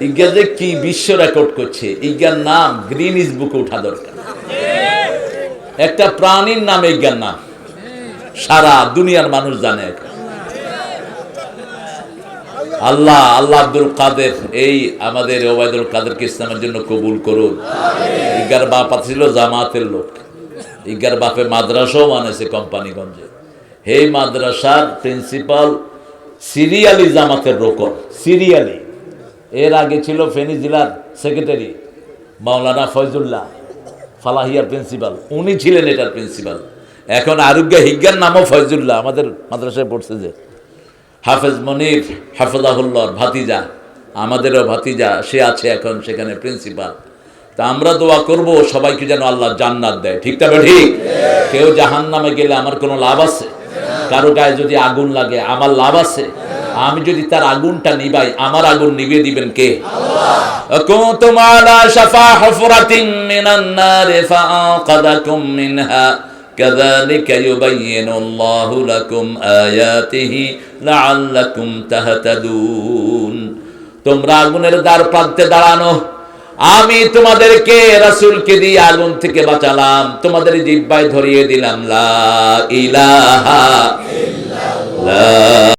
যে কি বিশ্ব রেকর্ড করছে? নাম গ্রিন বুকে দরকার। একটা প্রাণীর নাম নাম। সারা দুনিয়ার মানুষ জানে আল্লাহ আল্লাহ আব্দুল কাদের, এই আমাদের ওবায়দুল কাদেরকে ইসলামের জন্য কবুল করুন। ইজ্ঞার বাপ ছিল জামাতের লোক। ইজ্ঞার বাপে মাদ্রাসাও মানেছে কোম্পানিগঞ্জে। এই মাদ্রাসার প্রিন্সিপাল, সিরিয়ালি জামাতের রোকন, সিরিয়ালি। এর আগে ছিল ফেনী জেলার সেক্রেটারি মাওলানা ফয়জুল্লাহ ফালাহিয়ার প্রিন্সিপাল। উনি ছিলেন এটার প্রিন্সিপাল। এখন আরোগ্য হিজ্ঞান নামও ফয়জুল্লাহ, আমাদের মাদ্রাসায় পড়ছে যে। হাফেজ মনির হাফেজাহুল্লাহর ভাতিজা, আমাদেরও ভাতিজা, সে আছে এখন সেখানে প্রিন্সিপাল। তা আমরা দোয়া করব, সবাইকে যেন আল্লাহ জান্নাত দেয়। ঠিক তবে ঠিক কেউ জাহান নামে গেলে আমার কোনো লাভ আছে? কারও গায়ে যদি আগুন লাগে, আমার লাভ আছে? আমি যদি তার আগুনটা নিবাই আমার আগুন নিভিয়ে দিবেন কে كنتم على شفا حفرة من النار فأنقذكم منها كذلك يبين الله لكم آياته لعلكم تهتدون তোমরা আগুনের দ্বার প্রান্তে দাঁড়ানো আমি তোমাদেরকে রাসূলকে দিয়ে আগুন থেকে বাঁচালাম তোমাদের জিব্বায় ধরিয়ে দিলাম লা ইলাহা ইল্লাল্লাহ